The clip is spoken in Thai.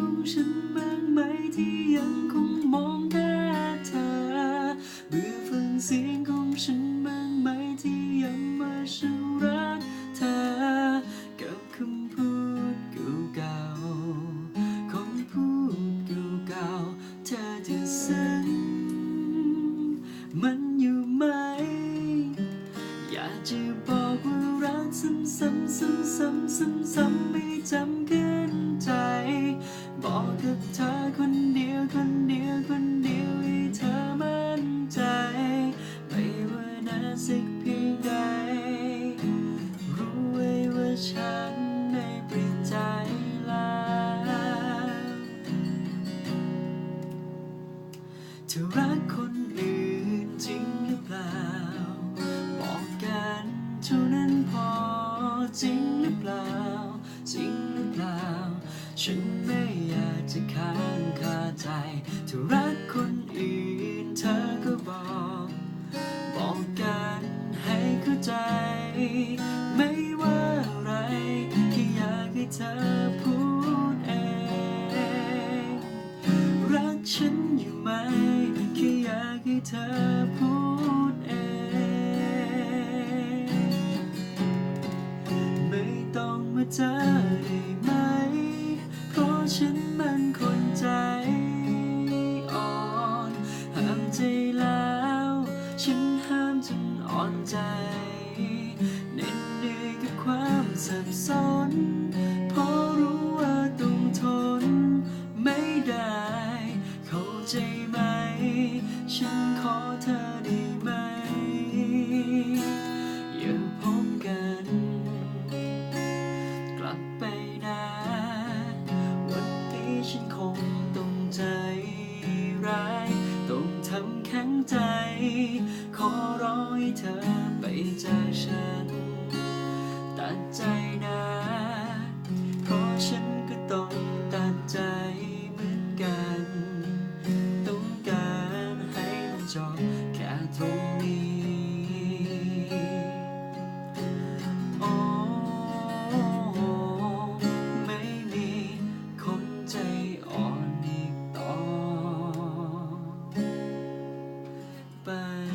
ของฉันบ้างไหมที่ยังคงมองแค่เธอเบื่อฟังเสียงของฉันบ้างไหมที่ยังมาฉันรักเธอ กับคำพูดเก่าๆของพูดเก่าๆเธอจะสั่งมันอยู่ไหม อยากจะบอกว่ารักซ้ำๆซ้ำๆซ้ำๆไม่จำแค่ สักเพียงใด รู้ไว้ว่าฉันได้เปลี่ยนใจแล้วเธอรักคนอื่นจริงหรือเปล่า บอกกันเท่านั้นพอจริงหรือเปล่า จริงหรือเปล่า ฉันไม่อยากจะค้างคาใจเธอรักคนอื่นเธอ ฉันอยู่ไหมแค่อยากให้เธอพูดเอง ไม่ต้องมาเจอได้ไหม เพราะฉันมันคนใจอ่อนห้ามใจแล้ว ฉันห้ามจนอ่อนใจเหน็ดเหนื่อยกับความสับสน ใจไหม ฉันขอเธอได้ไหม อย่าพบกัน กลับไปนะ วันนี้ฉันคงต้องใจร้าย ต้องทำแข็งใจ ขอร้องเธอไปจากฉัน Bye.